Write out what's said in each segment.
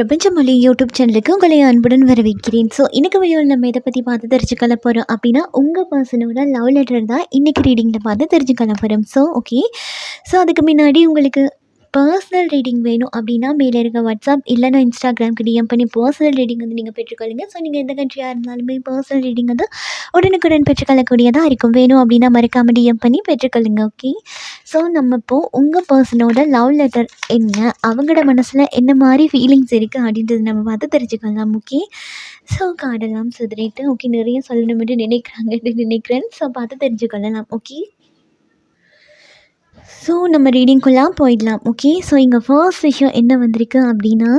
பிரபஞ்சமொழி YouTube சேனலுக்கு உங்களை அன்புடன் வரவேற்கிறேன். ஸோ இன்னைக்கு வீடியோவில் நம்ம இதை பற்றி பார்த்து தெரிஞ்சுக்கல போகிறோம் அப்படின்னா உங்கள் பர்சனோட லவ் லெட்டர் தான் இன்றைக்கி ரீடிங்கில் பார்த்து தெரிஞ்சுக்கல போகிறோம் ஸோ ஓகே ஸோ அதுக்கு முன்னாடி உங்களுக்கு பர்சனல் ரீடிங் வேணும் அப்படின்னா மேலே இருக்க வாட்ஸ்அப் இல்லைனா இன்ஸ்டாகிராம்க்கு டிஎம் பண்ணி பர்சனல் ரீடிங் வந்து நீங்கள் பெற்றுக்கொள்ளுங்க. ஸோ நீங்கள் எந்த கண்ட்ரியாக இருந்தாலுமே பர்சனல் ரீடிங் வந்து உடனுக்குடன் பெற்றுக்கொள்ளக்கூடியதாக இருக்கும். வேணும் அப்படின்னா மறக்காமல் டிஎம் பண்ணி பெற்றுக்கொள்ளுங்க ஓகே ஸோ நம்ம இப்போது உங்கள் பர்சனோட லவ் லெட்டர் என்ன அவங்களோட மனசில் என்ன மாதிரி ஃபீலிங்ஸ் இருக்குது அப்படின்றது நம்ம பார்த்து தெரிஞ்சுக்கலாம் ஓகே ஸோ காடெல்லாம் சிதறிட்டு ஓகே நிறைய சொல்லணும்னு நினைக்கிறாங்கன்னு நினைக்கிறேன். ஸோ பார்த்து தெரிஞ்சுக்கொள்ளலாம் ஓகே ஸோ நம்ம ரீடிங்குள்ளே போயிடலாம் ஓகே ஸோ இங்கே ஃபர்ஸ்ட் விஷயம் என்ன வந்திருக்கு அப்படின்னா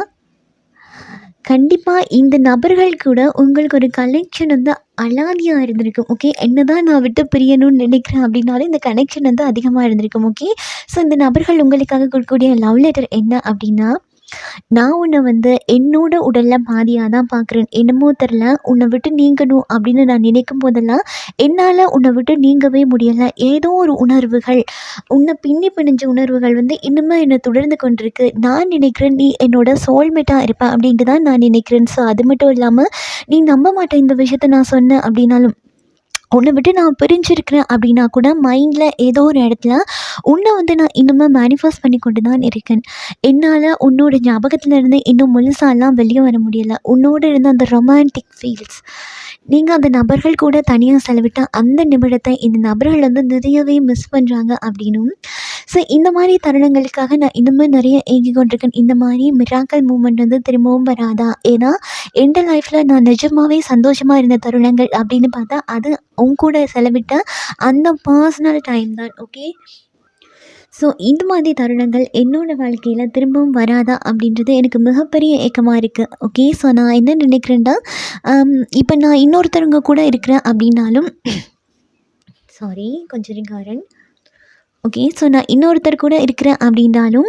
கண்டிப்பாக இந்த நபர்கள் கூட உங்களுக்கு ஒரு கனெக்ஷன் வந்து அலாதியாக இருந்திருக்கும் ஓகே என்ன தான் நான் விட்டு பிரியணும்னு நினைக்கிறேன் அப்படின்னாலும் இந்த கனெக்ஷன் வந்து அதிகமாக இருந்திருக்கும் ஓகே ஸோ இந்த நபர்கள் உங்களுக்காக கொடுக்கக்கூடிய லவ் லெட்டர் என்ன அப்படின்னா நான் உன்னை வந்து என்னோட உடலில் பாதியாக தான் பார்க்குறேன் என்னமோ தெரில உன்னை விட்டு நீங்கணும் அப்படின்னு நான் நினைக்கும் போதெல்லாம் என்னால் உன்னை விட்டு நீங்கவே முடியலை. ஏதோ ஒரு உணர்வுகள் உன்னை பின்னி பிணைஞ்ச உணர்வுகள் வந்து இன்னுமே என்னை தொடர்ந்து கொண்டிருக்கு. நான் நினைக்கிறேன் நீ என்னோட சோல்மேட்டாக இருப்பேன் அப்படின்ட்டு தான் நான் நினைக்கிறேன். ஸோ அது மட்டும் இல்லாமல் நீ நம்ப மாட்டேன் இந்த விஷயத்த நான் சொன்னேன் அப்படின்னாலும் உன்னை விட்டு நான் பிரிஞ்சிருக்கிறேன் அப்படின்னா கூட மைண்டில் ஏதோ ஒரு இடத்துல உன்னை வந்து நான் இன்னுமே மேனிஃபெஸ்ட் பண்ணி கொண்டு தான் இருக்கேன். என்னால் உன்னோட ஞாபகத்தில் இருந்து இன்னும் முழுசாலாம் வெளியே வர முடியலை. உன்னோட இருந்த அந்த ரொமான்டிக் ஃபீல்ஸ் நீங்கள் அந்த நபர்கள் கூட தனியாக செலவிட்டால் அந்த நிமிடத்தை இந்த நபர்கள் வந்து நிறையவே மிஸ் பண்ணுறாங்க அப்படின்னும். ஸோ இந்த மாதிரி தருணங்களுக்காக நான் இன்னுமே நிறைய ஏங்கி கொண்டிருக்கேன். இந்த மாதிரி மிராக்கல் மூமெண்ட் வந்து திரும்பவும் வராதா? ஏன்னா எந்த லைஃப்பில் நான் நிஜமாகவே சந்தோஷமாக இருந்த தருணங்கள் அப்படின்னு பார்த்தா அது உன் கூட செலவிட்ட அந்த பர்சனல் டைம் தான் ஓகே ஸோ இந்த மாதிரி தருணங்கள் என்னோடய வாழ்க்கையில் திரும்பவும் வராதா அப்படின்றது எனக்கு மிகப்பெரிய ஏக்கமாக இருக்குது ஓகே ஸோ நான் என்ன நினைக்கிறேன்னா um, இப்போ நான் இன்னொருத்தவங்க கூட இருக்கிறேன் அப்படின்னாலும் சாரி கொஞ்சம் ரிகாரன் ஓகே ஸோ நான் இன்னொருத்தர் கூட இருக்கிறேன் அப்படின்னாலும்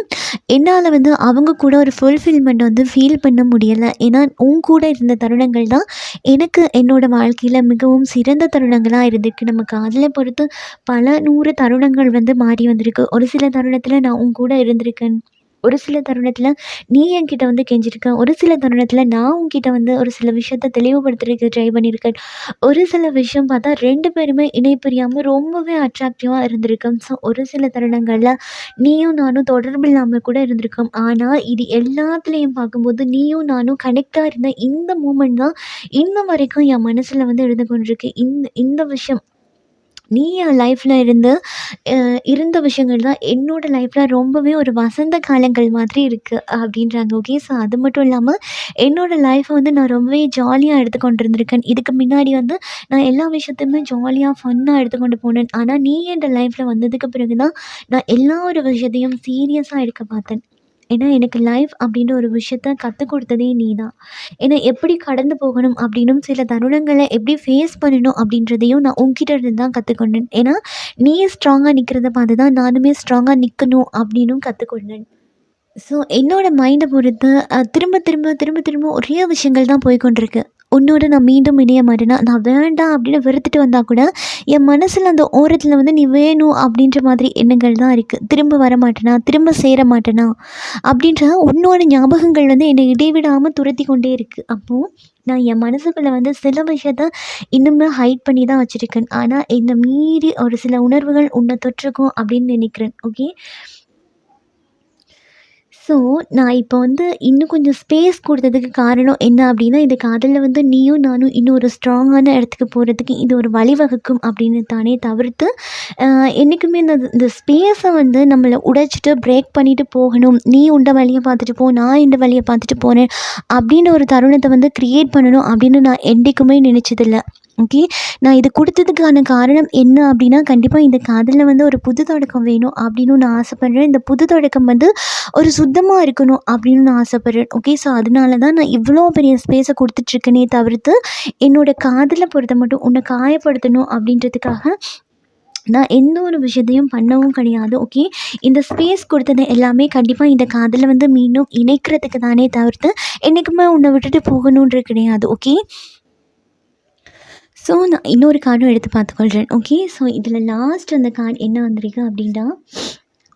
என்னால் வந்து அவங்க கூட ஒரு ஃபுல்ஃபில்மெண்ட் வந்து ஃபீல் பண்ண முடியலை. ஏன்னா உன் கூட இருந்த தருணங்கள் தான் எனக்கு என்னோடய வாழ்க்கையில் மிகவும் சிறந்த தருணங்களாக இருந்திருக்கு. நம்ம காதலை பொறுத்து பல நூறு தருணங்கள் வந்து மாறி வந்திருக்கு. ஒரு சில தருணத்தில் நான் உன் கூட இருந்திருக்கேன். ஒரு சில தருணத்தில் நீ என்கிட்ட வந்து கெஞ்சிருக்க ஒரு சில தருணத்தில் நான் உன்கிட்ட வந்து ஒரு சில விஷயத்த தெளிவுபடுத்துறதுக்கு ட்ரை பண்ணியிருக்கேன் ஒரு சில விஷயம் பார்த்தா ரெண்டு பேருமே இணை ரொம்பவே அட்ராக்டிவாக இருந்திருக்கோம். ஸோ ஒரு சில தருணங்களில் நீயும் நானும் தொடர்பு இல்லாமல் கூட இருந்திருக்கோம். ஆனால் இது எல்லாத்துலேயும் பார்க்கும்போது நீயும் நானும் கனெக்டாக இருந்த இந்த மூமெண்ட் தான் இன்ன வரைக்கும் என் மனசில் வந்து எழுந்து கொண்டிருக்கு. இந்த இந்த விஷயம் நீ என் லைஃப்பில் இருந்து இருந்த விஷயங்கள் தான் என்னோடய லைஃப்பில் ரொம்பவே ஒரு வசந்த காலங்கள் மாதிரி இருக்குது அப்படின்றாங்க. ஓகே ஸோ அது மட்டும் இல்லாமல் என்னோடய லைஃப்பை வந்து நான் ரொம்பவே ஜாலியாக எடுத்துக்கொண்டு இருந்திருக்கேன் இதுக்கு முன்னாடி வந்து நான் எல்லா விஷயத்தையுமே ஜாலியாக ஃபன்னாக எடுத்துக்கொண்டு போனேன். ஆனால் நீ என் லைஃப்பில் வந்ததுக்கு பிறகு தான் நான் எல்லா ஒரு விஷயத்தையும் சீரியஸாக எடுக்க பார்த்தேன். ஏன்னா எனக்கு லைஃப் அப்படின்ற ஒரு விஷயத்த கற்றுக் கொடுத்ததே நீ தான் ஏன்னா எப்படி கடந்து போகணும் அப்படின்னும் சில தருணங்களை எப்படி ஃபேஸ் பண்ணணும் அப்படின்றதையும் நான் உன்கிட்ட இருந்து தான் கற்றுக்கொண்டேன் ஏன்னா நீ ஸ்ட்ராங்காக நிற்கிறத பார்த்து தான் நானுமே ஸ்ட்ராங்காக நிற்கணும் அப்படின்னும் கற்றுக்கொண்டேன் ஸோ என்னோடய மைண்டை பொறுத்து திரும்ப திரும்ப திரும்ப திரும்ப ஒரே விஷயங்கள் தான் போய்கொண்டிருக்கு உன்னோட நான் மீண்டும் இணைய மாட்டேனா? நான் வேண்டாம் அப்படின்னு வெறுத்துட்டு வந்தால் கூட என் மனசில் அந்த ஓரத்தில் வந்து நீ வேணும் அப்படின்ற மாதிரி எண்ணங்கள் தான் இருக்குது திரும்ப வர மாட்டேனா? திரும்ப சேர மாட்டேனா? அப்படின்ற உன்னோட ஞாபகங்கள் வந்து என்னை இடைவிடாமல் துரத்தி கொண்டே இருக்குது அப்போது நான் என் மனசுக்குள்ளே வந்து சில விஷயத்த இன்னுமே ஹைட் பண்ணி தான் வச்சுருக்கேன். ஆனால் என்னை மீறி ஒரு சில உணர்வுகள் உன்னை தொற்றுக்கும் அப்படின்னு நினைக்கிறேன். ஓகே ஸோ நான் இப்போ வந்து இன்னும் கொஞ்சம் ஸ்பேஸ் கொடுத்ததுக்கு காரணம் என்ன அப்படின்னா இந்த காதலில் வந்து நீயும் நானும் இன்னும் ஒரு ஸ்ட்ராங்கான இடத்துக்கு போகிறதுக்கு இது ஒரு வழிவகுக்கும் அப்படின்னு தானே தவிர்த்து என்றைக்குமே இந்த இந்த ஸ்பேஸை வந்து நம்மளை உடைச்சிட்டு பிரேக் பண்ணிவிட்டு போகணும். நீ உண்ட வழியை பார்த்துட்டு போ நான் இந்த வழியை பார்த்துட்டு போகிறேன் அப்படின்ற ஒரு தருணத்தை வந்து க்ரியேட் பண்ணணும் அப்படின்னு நான் என்றைக்குமே நினச்சதில்லை. ஓகே நான் இது கொடுத்ததுக்கான காரணம் என்ன அப்படின்னா கண்டிப்பாக இந்த காதலில் வந்து ஒரு புது தொடக்கம் வேணும் அப்படின்னு நான் ஆசைப்பட்றேன். இந்த புது தொடக்கம் வந்து ஒரு சுத்தமாக இருக்கணும் அப்படின்னு நான் ஆசைப்பட்றேன். ஓகே ஸோ அதனால தான் நான் இவ்வளோ பெரிய ஸ்பேஸை கொடுத்துட்ருக்கேனே தவிர்த்து என்னோடய காதலை பொறுத்த மட்டும் உன்னை காயப்படுத்தணும் அப்படின்றதுக்காக நான் எந்த ஒரு விஷயத்தையும் பண்ணவும் கிடையாது. ஓகே இந்த ஸ்பேஸ் கொடுத்தது எல்லாமே கண்டிப்பாக இந்த காதலை வந்து மீண்டும் இணைக்கிறதுக்கு தானே தவிர்த்து என்றைக்குமே உன்னை விட்டுட்டு போகணுன்றது கிடையாது. ஓகே ஸோ நான் இன்னொரு கார்டும் எடுத்து பார்த்துக்கொள்கிறேன் ஓகே ஸோ இதில் லாஸ்ட் அந்த கார்டு என்ன வந்திருக்கு அப்படின்னா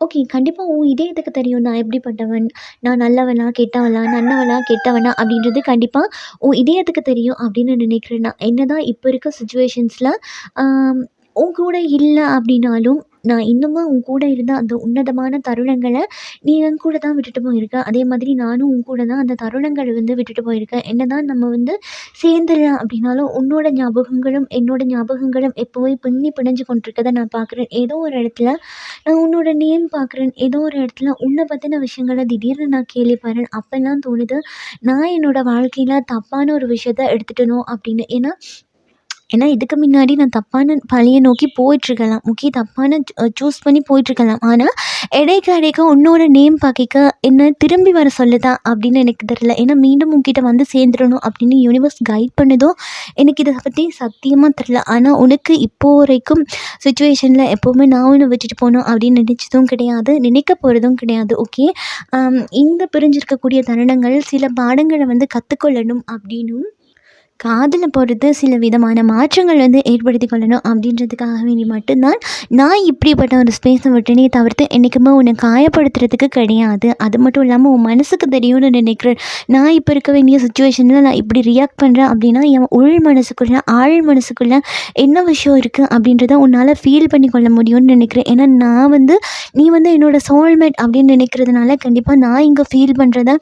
ஓகே. கண்டிப்பாக உன் இதயத்துக்கு தெரியும். நான் எப்படிப்பட்டவன், நான் நல்லவனா, கெட்டவனா நல்லவனா கெட்டவனா? அப்படின்றது கண்டிப்பாக உன் இதயத்துக்கு தெரியும் அப்படின்னு நினைக்கிறேன். நான். என்னதான் இப்போ இருக்க சுச்சுவேஷன்ஸில் உன் கூட இல்லை அப்படின்னாலும், நான் இன்னமும் உன் கூட இருந்த அந்த உன்னதமான தருணங்களை நீ என் கூட தான் விட்டுட்டு போயிருக்க. அதே மாதிரி நானும் உன் கூட தான் அந்த தருணங்களை வந்து விட்டுட்டு போயிருக்கேன். என்னதான் நம்ம வந்து சேர்ந்துடலாம் அப்படின்னாலும், உன்னோட ஞாபகங்களும், என்னோட ஞாபகங்களும் எப்போவே பின்னி பிணைஞ்சு கொண்டிருக்கதை நான் பார்க்குறேன். ஏதோ ஒரு இடத்துல நான் உன்னோட நேம் பார்க்குறேன். ஏதோ ஒரு இடத்துல உன்னை பற்றின விஷயங்களை திடீர்னு நான் கேள்விப்படுறேன். அப்போல்லாம் தோணுது, நான் என்னோடய வாழ்க்கையில் தப்பான ஒரு விஷயத்த எடுத்துட்டனோ அப்படின்னு. ஏன்னா ஏன்னா இதுக்கு முன்னாடி நான் தப்பான வழிய நோக்கி போயிட்டுருக்கலாம். ஓகே தப்பான சூஸ் பண்ணி போயிட்டுருக்கலாம். ஆனால் இடைக்க இடைக்க உன்னோட நேம் பார்க்க என்ன திரும்பி வர சொல்லுதா அப்படின்னு எனக்கு தெரியல. ஏன்னா மீண்டும் உங்ககிட்ட வந்து சேர்ந்துடணும் அப்படின்னு யூனிவர்ஸ் கைட் பண்ணுதோ, எனக்கு இதை பற்றி சத்தியமாக தெரில ஆனால் உனக்கு இப்போ வரைக்கும் சுச்சுவேஷனில் எப்போவுமே நான் ஒன்று விட்டுட்டு போகணும் அப்படின்னு நினச்சதும் கிடையாது. நினைக்க போகிறதும் கிடையாது. ஓகே. இந்த பிரிஞ்சிருக்கக்கூடிய தருணங்கள் சில பாடங்களை வந்து கற்றுக்கொள்ளணும் அப்படின்னும், காதில் பொறுத்து சில விதமான மாற்றங்கள் வந்து ஏற்படுத்திக் கொள்ளணும் அப்படின்றதுக்காக வேண்டி மட்டும்தான் நான் இப்படிப்பட்ட ஒரு ஸ்பேஸை விட்டுனே தவிர்த்து என்னைக்குமே உன்னை காயப்படுத்துறதுக்கு கிடையாது. அது மட்டும் இல்லாமல் உன் மனசுக்கு தெரியும்னு நினைக்கிறேன். நான் இப்போ இருக்க வேண்டிய சுச்சுவேஷனில் நான் இப்படி ரியாக்ட் பண்ணுறேன் அப்படின்னா, என் உள் மனசுக்குள்ள, ஆழ் மனசுக்குள்ள என்ன விஷயம் இருக்குது அப்படின்றத உன்னால் ஃபீல் பண்ணி கொள்ள முடியும்னு நினைக்கிறேன். ஏன்னா நான் வந்து நீ வந்து என்னோடய சோல்மேட் அப்படின்னு நினைக்கிறதுனால, கண்டிப்பாக நான் இங்கே ஃபீல் பண்ணுறத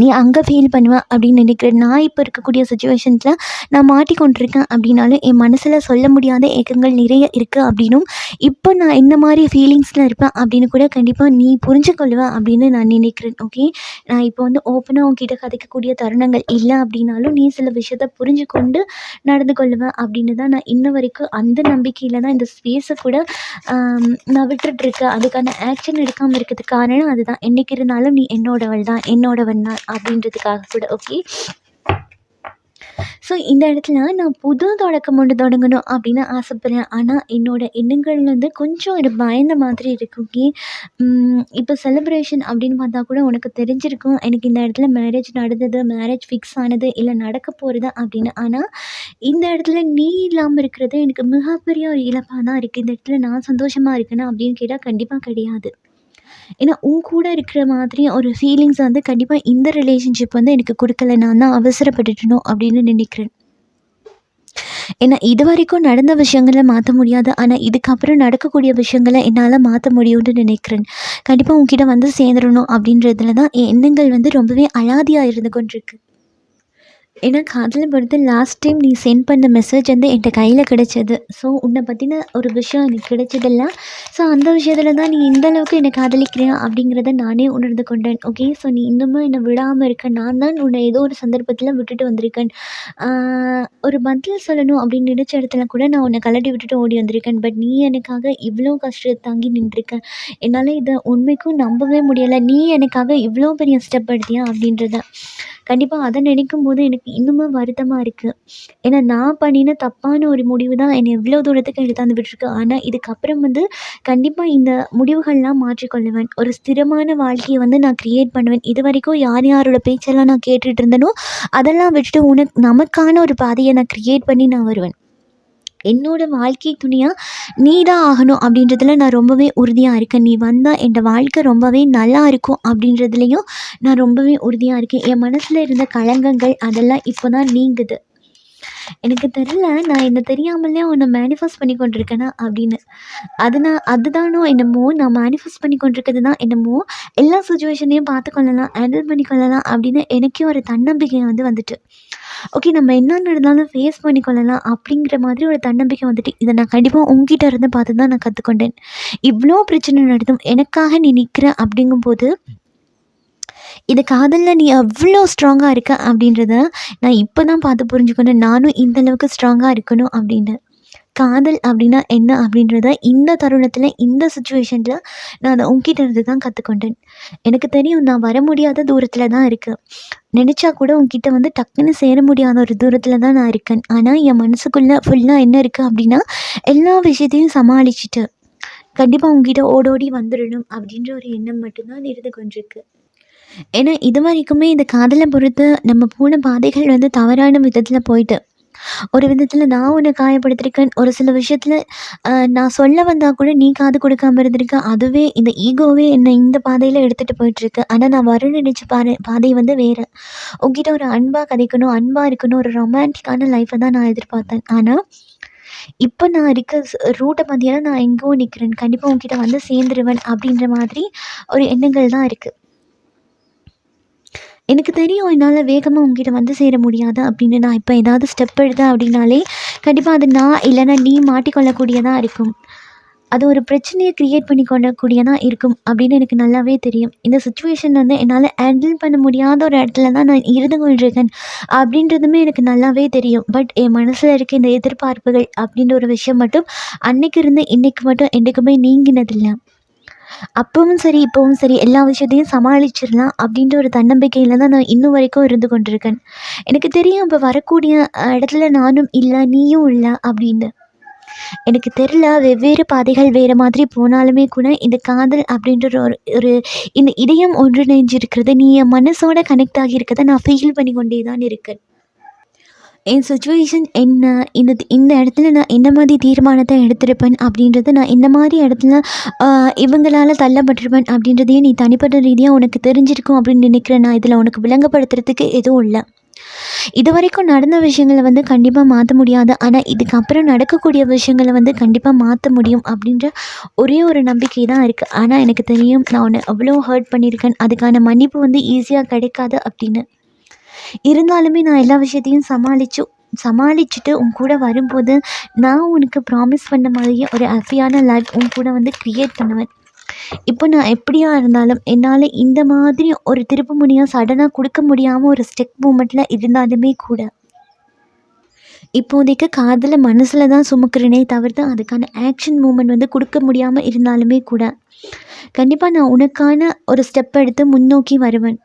நீ அங்கே ஃபீல் பண்ணுவ அப்படின்னு நினைக்கிறேன். நான் இப்போ இருக்கக்கூடிய சுச்சுவேஷன்ஸில் நான் மாட்டிக்கொண்டிருக்கேன் அப்படின்னாலும், என் மனசில் சொல்ல முடியாத ஏக்கங்கள் நிறைய இருக்குது அப்படின்னும், இப்போ நான் இந்த மாதிரி ஃபீலிங்ஸில் இருப்பேன் அப்படின்னு கூட கண்டிப்பாக நீ புரிஞ்சுக்கொள்ளுவ அப்படின்னு நான் நினைக்கிறேன். ஓகே. நான் இப்போ வந்து ஓப்பனாக உங்ககிட்ட கதைக்கக்கூடிய தருணங்கள் இல்லை அப்படின்னாலும், நீ சில விஷயத்த புரிஞ்சுக்கொண்டு நடந்து கொள்ளுவ அப்படின்னு தான் நான் இன்ன வரைக்கும் அந்த நம்பிக்கையில் தான் இந்த ஸ்பேஸை கூட நான் விட்டுட்டுருக்கேன். அதுக்கான ஆக்ஷன் எடுக்காமல் இருக்கிறதுக்கு காரணம் அதுதான். என்றைக்கு இருந்தாலும் நீ என்னோடவள் தான், என்னோடவன் தான் அப்படின்றதுக்காக கூட. ஓகே. ஸோ இந்த இடத்துல நான் புது தொடக்கம் ஒன்று தொடங்கணும் அப்படின்னு ஆசைப்பட்றேன் ஆனால் என்னோட எண்ணங்கள் வந்து கொஞ்சம் ஒரு பயந்த மாதிரி இருக்கு. ஓகே. இப்போ செலிப்ரேஷன் அப்படின்னு பார்த்தா கூட உனக்கு தெரிஞ்சிருக்கும். எனக்கு இந்த இடத்துல மேரேஜ் நடந்தது, மேரேஜ் ஃபிக்ஸ் ஆனது, இல்லை நடக்க போகிறது அப்படின்னு. ஆனால் இந்த இடத்துல நீ இல்லாமல் இருக்கிறது எனக்கு மிகப்பெரிய ஒரு இழப்பாக தான் இருக்குது இந்த இடத்துல நான் சந்தோஷமாக இருக்கேனா அப்படின்னு கேட்டால் கண்டிப்பாக கிடையாது. ஏன்னா உன் கூட இருக்கிற மாதிரி ஒரு ஃபீலிங்ஸ் வந்து கண்டிப்பா இந்த ரிலேஷன்ஷிப் வந்து எனக்கு கொடுக்கல நான் தான் அவசரப்பட்டுட்டணும் அப்படின்னு நினைக்கிறேன். ஏன்னா இது வரைக்கும் நடந்த விஷயங்களை மாத்த முடியாது. ஆனா இதுக்கப்புறம் நடக்கக்கூடிய விஷயங்கள என்னால மாத்த முடியும்னு நினைக்கிறேன். கண்டிப்பா உன்கிட்ட வந்து சேர்ந்துடணும் அப்படின்றதுல தான் என் எண்ணங்கள் வந்து ரொம்பவே அலாதியாக இருந்து கொண்டிருக்கு. ஏன்னா காதல பொறுத்து லாஸ்ட் டைம் நீ சென்ட் பண்ண மெசேஜ் வந்து என்கிட்ட கையில் கிடச்சிது ஸோ உன்னை பற்றின ஒரு விஷயம் எனக்கு கிடைச்சதில்ல. ஸோ அந்த விஷயத்துல தான் நீ இந்த அளவுக்கு என்னை காதலிக்கிறியா அப்படிங்கிறத நானே உணர்ந்து கொண்டேன். ஓகே. ஸோ நீ இன்னமும் என்னை விடாமல் இருக்க. நான் தான் உன்னை ஏதோ ஒரு சந்தர்ப்பத்தில் விட்டுட்டு வந்திருக்கேன். ஒரு பதில் சொல்லணும் அப்படின்னு நினச்ச இடத்துல கூட நான் உன்னை கழட்டி விட்டுட்டு ஓடி வந்திருக்கேன். பட் நீ எனக்காக இவ்வளோ கஷ்டத்தை தாங்கி நின்றுருக்க. என்னால் இதை உண்மைக்கும் நம்பவே முடியலை நீ எனக்காக இவ்வளோ பெரிய ஸ்டெப் எடுத்தியா அப்படின்றத. கண்டிப்பாக அதை நினைக்கும் போது எனக்கு இன்னுமும் வருத்தமாக இருக்குது ஏன்னா நான் பண்ணின தப்பான ஒரு முடிவு தான் என்னை எவ்வளோ தூரத்துக்கு எடுத்தாந்து விட்டுருக்கு. ஆனால் இதுக்கப்புறம் வந்து கண்டிப்பாக இந்த முடிவுகள்லாம் மாற்றிக்கொள்ளுவேன் ஒரு ஸ்திரமான வாழ்க்கையை வந்து நான் க்ரியேட் பண்ணுவேன். இது வரைக்கும் யார் யாரோட பேச்செல்லாம் நான் கேட்டுட்டு இருந்தேனோ, அதெல்லாம் விட்டுட்டு உனக்கு நமக்கான ஒரு பாதையை நான் க்ரியேட் பண்ணி நான் வருவேன். என்னோட வாழ்க்கை துணியாக நீ தான் ஆகணும் அப்படின்றதுல நான் ரொம்பவே உறுதியாக இருக்கேன். நீ வந்தால் என் வாழ்க்கை ரொம்பவே நல்லா இருக்கும் அப்படின்றதுலையும் நான் ரொம்பவே உறுதியாக இருக்கேன். என் மனசில் இருந்த களங்கங்கள் அதெல்லாம் இப்போ தான் நீங்குது. எனக்கு தெரியல நான் என்ன தெரியாமலே உன்னை மேனிஃபெஸ்ட் பண்ணி கொண்டிருக்கேனா அப்படின்னு. அது நான் அதுதானோ என்னமோ நான் மேனிஃபெஸ்ட் பண்ணி கொண்டிருக்கிறது தான் என்னமோ எல்லா சிச்சுவேஷனையும் பார்த்துக்கொள்ளலாம், ஹேண்டில் பண்ணிக்கொள்ளலாம் அப்படின்னு எனக்கே ஒரு தன்னம்பிக்கை வந்து வந்துட்டு. ஓகே நம்ம என்ன நடந்தாலும் ஃபேஸ் பண்ணிக்கொள்ளலாம் அப்படிங்கிற மாதிரி ஒரு தன்னம்பிக்கை வந்துட்டு. இதை நான் கண்டிப்பாக உங்ககிட்ட இருந்து பார்த்து தான் நான் கற்றுக்கொண்டேன் இவ்வளோ பிரச்சனை நடந்தும் எனக்காக நீ நிற்கிற அப்படிங்கும்போது இது காதலில் நீ எவ்வளோ ஸ்ட்ராங்காக இருக்க அப்படின்றத நான் இப்போ தான் பார்த்து புரிஞ்சுக்கணும் நானும் இந்த அளவுக்கு இருக்கணும் அப்படின்னு. காதல் அப்படின்னா என்ன அப்படின்றத இந்த தருணத்தில் இந்த சுச்சுவேஷனில் நான் அதை உங்ககிட்ட இருந்து தான் கற்றுக்கொண்டேன் எனக்கு தெரியும் நான் வர முடியாத தூரத்தில் தான் இருக்கேன். நினச்சா கூட உங்ககிட்ட வந்து டக்குன்னு சேர முடியாத ஒரு தூரத்தில் தான் நான் இருக்கேன். ஆனால் என் மனசுக்குள்ளே ஃபுல்லாக என்ன இருக்குது அப்படின்னா, எல்லா விஷயத்தையும் சமாளிச்சுட்டு, கண்டிப்பாக உங்ககிட்ட ஓடோடி வந்துடணும் அப்படின்ற ஒரு எண்ணம் மட்டும்தான் இருந்து கொண்டிருக்கு. ஏன்னா இது வரைக்குமே இந்த காதலை பொறுத்து நம்ம போன பாதைகள் வந்து தவறான விதத்தில் போயிட்டு. ஒரு விதத்தில் நான் உன்னை காயப்படுத்தியிருக்கேன் ஒரு சில விஷயத்தில் நான் சொல்ல வந்தால் கூட நீ காது கொடுக்காம இருந்திருக்க. அதுவே இந்த ஈகோவே என்னை இந்த பாதையில் எடுத்துகிட்டு போயிட்டுருக்கு. ஆனால் நான் வர நினச்ச பாரு பாதை வந்து வேறு. உங்ககிட்ட ஒரு அன்பாக கதைக்கணும் அன்பாக இருக்கணும் ஒரு ரொமான்டிக்கான லைஃப்பை தான் நான் எதிர்பார்த்தேன். ஆனால் இப்போ நான் இருக்க ரூட்டை பார்த்தீங்கன்னா நான் எங்கேயோ நிற்கிறேன் கண்டிப்பாக உங்ககிட்ட வந்து சேர்ந்துருவேன் அப்படின்ற மாதிரி ஒரு எண்ணங்கள் தான் இருக்குது எனக்கு தெரியும் என்னால் வேகமாக உங்ககிட்ட வந்து சேர முடியாது அப்படின்னு நான் இப்போ ஏதாவது ஸ்டெப் எடுத்தேன் அப்படின்னாலே கண்டிப்பாக அது நான் இல்லைன்னா நீ மாட்டிக்கொள்ளக்கூடியதாக இருக்கும். அது ஒரு பிரச்சனையை க்ரியேட் பண்ணி கொள்ளக்கூடியதாக இருக்கும் அப்படின்னு எனக்கு நல்லாவே தெரியும். இந்த சுச்சுவேஷன் வந்து என்னால் ஹேண்டில் பண்ண முடியாத ஒரு இடத்துல தான் நான் இருந்து கொண்டிருக்கேன் அப்படின்றதுமே எனக்கு நல்லாவே தெரியும். பட் என் மனசில் இருக்க இந்த எதிர்பார்ப்புகள் அப்படின்ற ஒரு விஷயம் மட்டும் அன்னைக்கு இருந்து இன்றைக்கு மட்டும் என்றைக்குமே நீங்கினதில்லை. அப்பவும் சரி இப்போவும் சரி எல்லா விஷயத்தையும் சமாளிச்சிடலாம் அப்படின்ற ஒரு தன்னம்பிக்கையில் தான் நான் இன்னும் வரைக்கும் இருந்து கொண்டிருக்கேன். எனக்கு தெரியும் இப்போ வரக்கூடிய இடத்துல நானும் இல்லை நீயும் இல்லை அப்படின்னு. எனக்கு தெரில வெவ்வேறு பாதைகள் வேறு மாதிரி போனாலுமே கூட இந்த காதல் அப்படின்ற ஒரு ஒரு இந்த இதயம் ஒன்றிணைஞ்சிருக்கிறது நீ என் மனசோட கனெக்ட் ஆகியிருக்கிறத நான் ஃபீல் பண்ணி கொண்டே தான் இருக்கேன். என் சுச்சுவேஷன் என்ன? இந்த இந்த இடத்துல நான் என்ன மாதிரி தீர்மானத்தை எடுத்திருப்பேன் அப்படின்றது நான் இந்த மாதிரி இடத்துல இவங்களால் இவங்களால தள்ளப்பட்டிருப்பேன் அப்படின்றதையும் நீ தனிப்பட்ட ரீதியாக உனக்கு தெரிஞ்சிருக்கும் அப்படின்னு நினைக்கிறேன் நான் இதில் உனக்கு விளங்கப்படுத்துறதுக்கு எதுவும் இல்லை. இது வரைக்கும் நடந்த விஷயங்களை வந்து கண்டிப்பாக மாற்ற முடியாது. ஆனால் இதுக்கப்புறம் நடக்கக்கூடிய விஷயங்களை வந்து கண்டிப்பாக மாற்ற முடியும் அப்படின்ற ஒரே ஒரு நம்பிக்கை தான் இருக்குது ஆனால் எனக்கு தெரியும் நான் உன்னை அவ்வளோ ஹர்ட் பண்ணியிருக்கேன். அதுக்கான மன்னிப்பு வந்து ஈஸியாக கிடைக்காது அப்படின்னு. இருந்தாலுமே நான் எல்லா விஷயத்தையும் சமாளித்து சமாளிச்சுட்டு உன் கூட வரும்போது நான் உனக்கு ப்ராமிஸ் பண்ண மாதிரியே ஒரு ஹாப்பியான லைஃப் உன் கூட வந்து க்ரியேட் பண்ணுவேன். இப்போ நான் எப்படியா இருந்தாலும் என்னால் இந்த மாதிரி ஒரு திருப்பு முனையாக சடனாக கொடுக்க முடியாமல் ஒரு ஸ்டெக் மூமெண்ட்டில் இருந்தாலுமே கூட. இப்போதைக்கு காதில் மனசில் தான் சுமக்கிறேனே தவிர்த்து அதுக்கான ஆக்ஷன் மூமெண்ட் வந்து கொடுக்க முடியாமல் இருந்தாலுமே கூட. கண்டிப்பாக நான் உனக்கான ஒரு ஸ்டெப் எடுத்து முன்னோக்கி வருவேன்.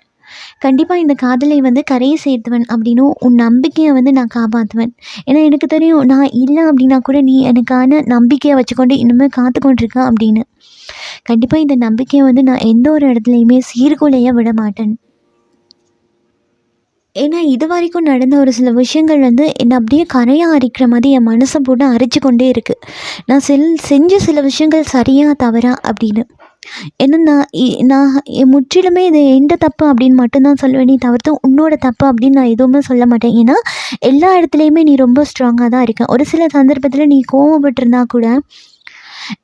கண்டிப்பாக இந்த காதலை வந்து கரையை சேர்த்துவேன் அப்படின்னும் உன் நம்பிக்கையை வந்து நான் காப்பாற்றுவேன் ஏன்னா எனக்கு தெரியும் நான் இல்லை அப்படின்னா கூட நீ எனக்கான நம்பிக்கையை வச்சுக்கொண்டு இன்னுமே காத்து கொண்டிருக்க அப்படின்னு. கண்டிப்பாக இந்த நம்பிக்கையை வந்து நான் எந்த ஒரு இடத்துலையுமே சீர்குலைய விட மாட்டேன். ஏன்னா இது வரைக்கும் நடந்த ஒரு சில விஷயங்கள் வந்து என்னை அப்படியே கரையாக அரிக்கிற மாதிரி என் மனசை போட்டு அரிச்சு கொண்டே இருக்குது நான் செல் செஞ்ச சில விஷயங்கள் சரியாக தவறா அப்படின்னு. ஏன்னா நான் நான் முற்றிலுமே இது எந்த தப்பு அப்படின்னு மட்டும்தான் சொல்லுவேன். நீ தவிர்த்து உன்னோட தப்பு அப்படின்னு நான் எதுவுமே சொல்ல மாட்டேன். ஏன்னா எல்லா இடத்துலையுமே நீ ரொம்ப ஸ்ட்ராங்காக தான் இருக்க. ஒரு சில சந்தர்ப்பத்தில் நீ கோவப்பட்டிருந்தா கூட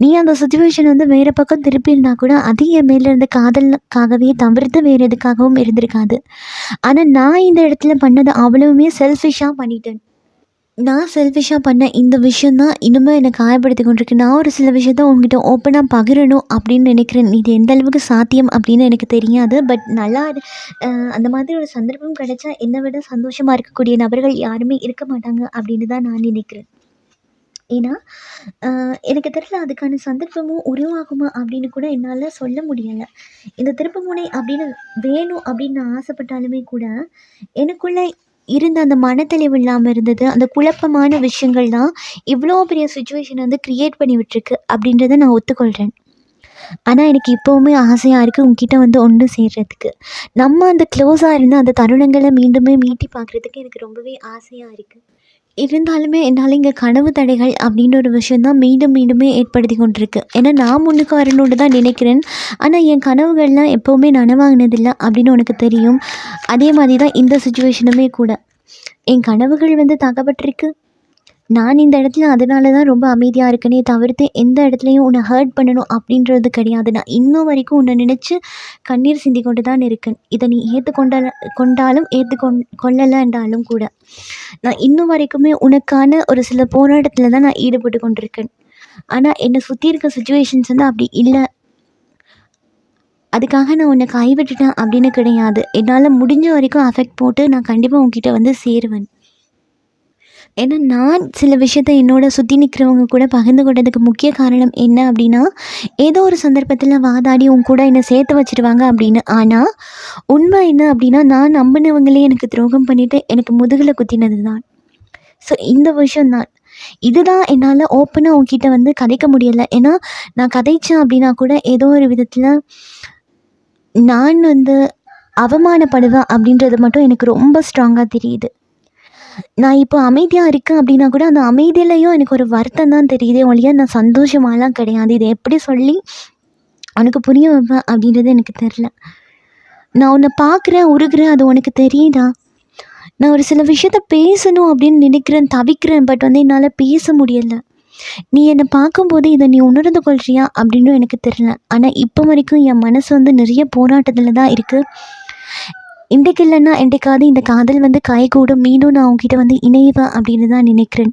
நீ அந்த சுச்சுவேஷன் வந்து வேறு பக்கம் திருப்பியிருந்தா கூட அது என் மேலே இருந்த காதலுக்காகவே தவிர்த்து வேறு எதுக்காகவும் இருந்திருக்காது. ஆனால் நான் இந்த இடத்துல பண்ணது அவ்வளவுமே செல்ஃபிஷாக பண்ணிட்டேன். நான் செல்ஃபிஷாக பண்ண இந்த விஷயந்தான் இன்னுமே என்னை காயப்படுத்தி கொண்டிருக்கு. நான் ஒரு சில விஷயத்த உங்ககிட்ட ஓப்பனாக பகிரணும் அப்படின்னு நினைக்கிறேன். இது எந்த அளவுக்கு சாத்தியம் அப்படின்னு எனக்கு தெரியாது. பட் நல்லா அந்த மாதிரி ஒரு சந்தர்ப்பம் கிடைச்சா என்னை விட சந்தோஷமாக இருக்கக்கூடிய நபர்கள் யாருமே இருக்க மாட்டாங்க அப்படின்னு தான் நான் நினைக்கிறேன். ஏன்னா எனக்கு தெரியல அதுக்கான சந்தர்ப்பமும் உருவாகுமா அப்படின்னு கூட என்னால் சொல்ல முடியலை. இந்த திருப்புமுனை அப்படின்னு வேணும் அப்படின்னு நான் ஆசைப்பட்டாலுமே கூட எனக்குள்ளே இருந்த அந்த மனத்தெளிவு இல்லாமல் இருந்தது அந்த குழப்பமான விஷயங்கள் தான் இவ்வளோ பெரிய சுச்சுவேஷன் வந்து க்ரியேட் பண்ணி விட்டுருக்கு அப்படின்றத நான் ஒத்துக்கொள்கிறேன் ஆனால் எனக்கு இப்போவுமே ஆசையாக இருக்குது உங்ககிட்ட வந்து ஒன்று சேர்கிறதுக்கு நம்ம அந்த க்ளோஸாக இருந்து அந்த தருணங்களை மீண்டுமே மீட்டி பார்க்குறதுக்கு எனக்கு ரொம்பவே ஆசையாக இருக்குது இருந்தாலுமே என்னால் இங்கே கனவு தடைகள் அப்படின்ற ஒரு விஷயம் தான் மீண்டும் மீண்டுமே ஏற்படுத்தி கொண்டிருக்கு. ஏன்னா நான் முன்னுக்கு வரணும்னு தான் நினைக்கிறேன். ஆனால் என் கனவுகள்லாம் எப்போவுமே நனவாங்கினதில்லை அப்படின்னு உனக்கு தெரியும். அதே மாதிரி தான் இந்த சுச்சுவேஷனுமே கூட. என் கனவுகள் வந்து தகப்பட்டிருக்கு. நான் இந்த இடத்துல அதனால தான் ரொம்ப அமைதியாக இருக்கனே தவிர்த்து எந்த இடத்துலையும் உன்னை ஹர்ட் பண்ணணும் அப்படின்றது கிடையாது. நான் இன்னும் வரைக்கும் உன்னை நினச்சி கண்ணீர் சிந்தி கொண்டு தான் இருக்கேன். இதை நீ ஏற்றுக்கொண்டால கொண்டாலும் ஏற்றுக்கொண் கொள்ளலைன்றாலும் கூட. நான் இன்னும் வரைக்குமே உனக்கான ஒரு சில போராட்டத்தில் தான் நான் ஈடுபட்டு கொண்டிருக்கேன். ஆனால் என்னை சுற்றி இருக்க சுச்சுவேஷன்ஸ் வந்து அப்படி இல்லை. அதுக்காக நான் உன்னை கைவிட்டுட்டேன் அப்படின்னு கிடையாது. என்னால் முடிஞ்ச வரைக்கும் அஃபெக்ட் போட்டு நான் கண்டிப்பாக உங்ககிட்ட வந்து சேருவேன். ஏன்னா நான் சில விஷயத்த என்னோட சுற்றி நிற்கிறவங்க கூட பகிர்ந்து கொண்டதுக்கு முக்கிய காரணம் என்ன அப்படின்னா ஏதோ ஒரு சந்தர்ப்பத்தில் வாதாடி உன் கூட என்னை சேர்த்து வச்சுருவாங்க அப்படின்னு. ஆனால் உண்மை என்ன அப்படின்னா நான் நம்பினவங்களே எனக்கு துரோகம் பண்ணிவிட்டு எனக்கு முதுகில் குத்தினது தான் ஸோ இந்த விஷயம்தான் இதுதான் என்னால் ஓப்பனாக உங்ககிட்ட வந்து கதைக்க முடியலை. ஏன்னா நான் கதைச்சேன் அப்படின்னா கூட ஏதோ ஒரு விதத்தில் நான் வந்து அவமானப்படுவேன் அப்படின்றது மட்டும் எனக்கு ரொம்ப ஸ்ட்ராங்காக தெரியுது. நான் இப்போ அமைதியாக இருக்கேன் அப்படின்னா கூட அந்த அமைதியிலையும் எனக்கு ஒரு வருத்தம் தான் தெரியுதே ஒழிய நான் சந்தோஷமாலாம் கிடையாது. இதை எப்படி சொல்லி உனக்கு புரிய வைப்பேன் அப்படின்றது எனக்கு தெரில நான் உன்னை பார்க்குறேன் உருகிறேன் அது உனக்கு தெரியுதா? நான் ஒரு சில விஷயத்த பேசணும் அப்படின்னு நினைக்கிறேன் தவிக்கிறேன் பட் வந்து என்னால் பேச முடியலை. நீ என்னை பார்க்கும்போது இதை நீ உணர்ந்து கொள்றியா அப்படின்னு எனக்கு தெரில ஆனால் இப்போ வரைக்கும் என் மனசு வந்து நிறைய போராட்டத்தில் தான் இருக்குது இன்றைக்கு இல்லைன்னா என்றைக்காவது இந்த காதல் வந்து கைகூடும். மீண்டும் நான் உங்ககிட்ட வந்து இணைவேன் அப்படின்னு தான் நினைக்கிறேன்.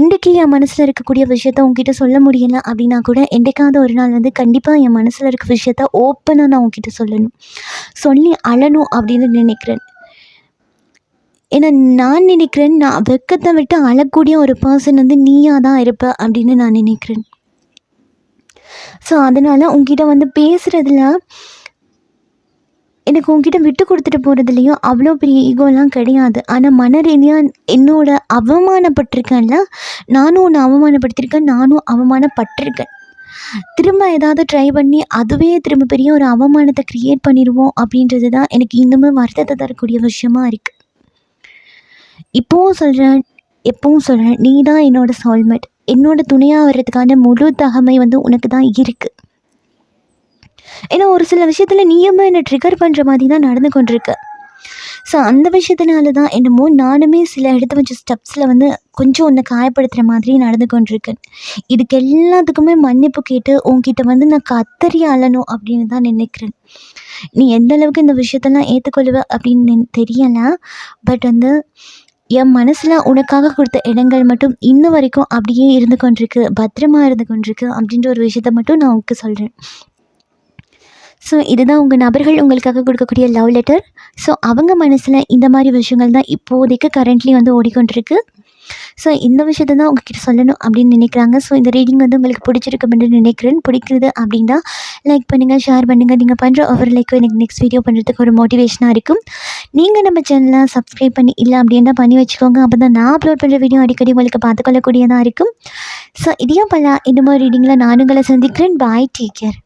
இன்றைக்கி என் மனசில் இருக்கக்கூடிய விஷயத்த உங்ககிட்ட சொல்ல முடியல அப்படின்னா கூட என்றைக்காவது ஒரு நாள் வந்து கண்டிப்பாக என் மனசில் இருக்க விஷயத்த ஓப்பனாக நான் உங்ககிட்ட சொல்லணும். சொல்லி அழணும் அப்படின்னு நினைக்கிறேன். ஏன்னா நான் நினைக்கிறேன் நான் வெக்கத்தை விட்டு அழக்கூடிய ஒரு பர்சன் வந்து நீயாக தான் இருப்ப அப்படின்னு நான் நினைக்கிறேன். ஸோ அதனால் உங்ககிட்ட வந்து பேசுகிறதுல எனக்கு உங்ககிட்ட விட்டு கொடுத்துட்டு போகிறதுலையும் அவ்வளோ பெரிய ஈகோலாம் கிடையாது. ஆனால் மன ரீதியாக என்னோட அவமானப்பட்டிருக்கேன்ல? நானும் உன்னை அவமானப்படுத்தியிருக்கேன். நானும் அவமானப்பட்டிருக்கேன். திரும்ப ஏதாவது ட்ரை பண்ணி அதுவே திரும்ப பெரிய ஒரு அவமானத்தை க்ரியேட் பண்ணிடுவோம் அப்படின்றது தான் எனக்கு இன்னுமே வருத்தத்தை தரக்கூடிய விஷயமா இருக்குது இப்போவும் சொல்கிறேன் எப்பவும் சொல்கிறேன் நீ தான் என்னோட சோல்மேட் என்னோட துணையாக வர்றதுக்கான முழு தகமை வந்து உனக்கு தான் இருக்குது ஏன்னா ஒரு சில விஷயத்தில் நீயுமே என்னை ட்ரிகர் பண்ணுற மாதிரி தான் நடந்து கொண்டிருக்கு. ஸோ அந்த விஷயத்தினால தான் என்னமோ நானுமே சில எடுத்து வச்ச ஸ்டெப்ஸில் வந்து கொஞ்சம் உன்னை காயப்படுத்துகிற மாதிரி நடந்து கொண்டிருக்கேன் இதுக்கு எல்லாத்துக்குமே மன்னிப்பு கேட்டு உன்கிட்ட வந்து நான் கத்தறி அழணும் அப்படின்னு தான் நினைக்கிறேன். நீ எந்த அளவுக்கு இந்த விஷயத்தெல்லாம் ஏற்றுக்கொள்ளுவ அப்படின்னு தெரியலை. பட் வந்து என் மனசில் உனக்காக கொடுத்த இடங்கள் மட்டும் இன்ன வரைக்கும் அப்படியே இருந்து கொண்டிருக்கு பத்திரமா இருந்து கொண்டிருக்கு அப்படின்ற ஒரு விஷயத்த மட்டும் நான் உனக்கு சொல்கிறேன் ஸோ இதுதான் உங்கள் நபர்கள் உங்களுக்காக கொடுக்கக்கூடிய லவ் லெட்டர் ஸோ அவங்க மனசில் இந்த மாதிரி விஷயங்கள் தான் இப்போதைக்கு கரண்ட்லி வந்து ஓடிக்கொண்டிருக்கு. ஸோ இந்த விஷயத்த தான் உங்ககிட்ட சொல்லணும் அப்படின்னு நினைக்கிறாங்க. ஸோ இந்த ரீடிங் வந்து உங்களுக்கு பிடிச்சிருக்கு அப்படின்னு நினைக்கிறேன். பிடிக்குது அப்படின்னா லைக் பண்ணுங்கள் ஷேர் பண்ணுங்கள் நீங்கள் பண்ணுற ஒவ்வொரு லைக்கும் எனக்கு நெக்ஸ்ட் வீடியோ பண்ணுறதுக்கு ஒரு மோட்டிவேஷனாக இருக்கும். நீங்கள் நம்ம சேனலை சப்ஸ்கிரைப் பண்ணி இல்லை அப்படின்னா பண்ணி வச்சுக்கோங்க. அப்போ தான் நான் அப்லோட் பண்ணுற வீடியோ அடிக்கடி உங்களுக்கு பார்த்துக்கொள்ளக்கூடியதாக இருக்கும். ஸோ இதையும் பல இந்த மாதிரி ரீடிங்கில் நானுங்களை சந்திக்கிறேன். Bye take care